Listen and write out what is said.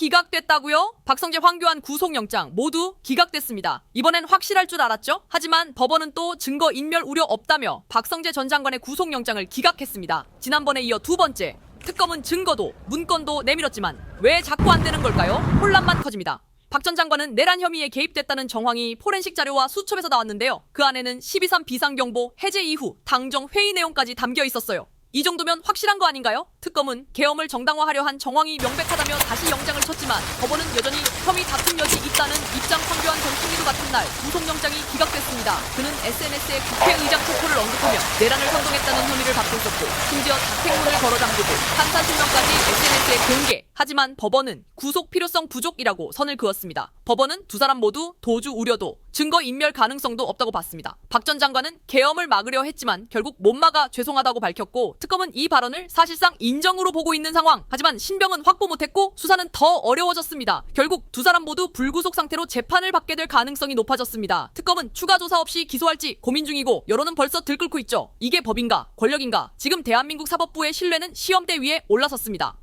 기각됐다고요? 박성재 황교안 구속영장 모두 기각됐습니다. 이번엔 확실할 줄 알았죠? 하지만 법원은 또 증거 인멸 우려 없다며 박성재 전 장관의 구속영장을 기각했습니다. 지난번에 이어 두 번째 특검은 증거도 문건도 내밀었지만 왜 자꾸 안 되는 걸까요? 혼란만 커집니다. 박 전 장관은 내란 혐의에 개입됐다는 정황이 포렌식 자료와 수첩에서 나왔는데요. 그 안에는 12.3 비상경보 해제 이후 당정 회의 내용까지 담겨 있었어요. 이 정도면 확실한 거 아닌가요? 특검은 계엄을 정당화하려 한 정황이 명백하다며 다시 영장을 쳤지만 법원은 여전히 혐의 다툼 여지 있다는 입장 판교한 전 총리도 같은 날 구속영장이 기각됐습니다. 그는 SNS에 국회의장 토포를 언급하며 내란을 선동했다는 혐의를 받고 있었고 심지어 자택문을 걸어 잠그고 판사 실명까지 SNS에 공개. 하지만 법원은 구속 필요성 부족이라고 선을 그었습니다. 법원은 두 사람 모두 도주 우려도 증거 인멸 가능성도 없다고 봤습니다. 박 전 장관은 계엄을 막으려 했지만 결국 못 막아 죄송하다고 밝혔고 특검은 이 발언을 사실상 인정으로 보고 있는 상황. 하지만 신병은 확보 못했고 수사는 더 어려워졌습니다. 결국 두 사람 모두 불구속 상태로 재판을 받게 될 가능성이 높아졌습니다. 특검은 추가 조사 없이 기소할지 고민 중이고 여론은 벌써 들끓고 있죠. 이게 법인가 권력인가? 지금 대한민국 사법부의 신뢰는 시험대 위에 올라섰습니다.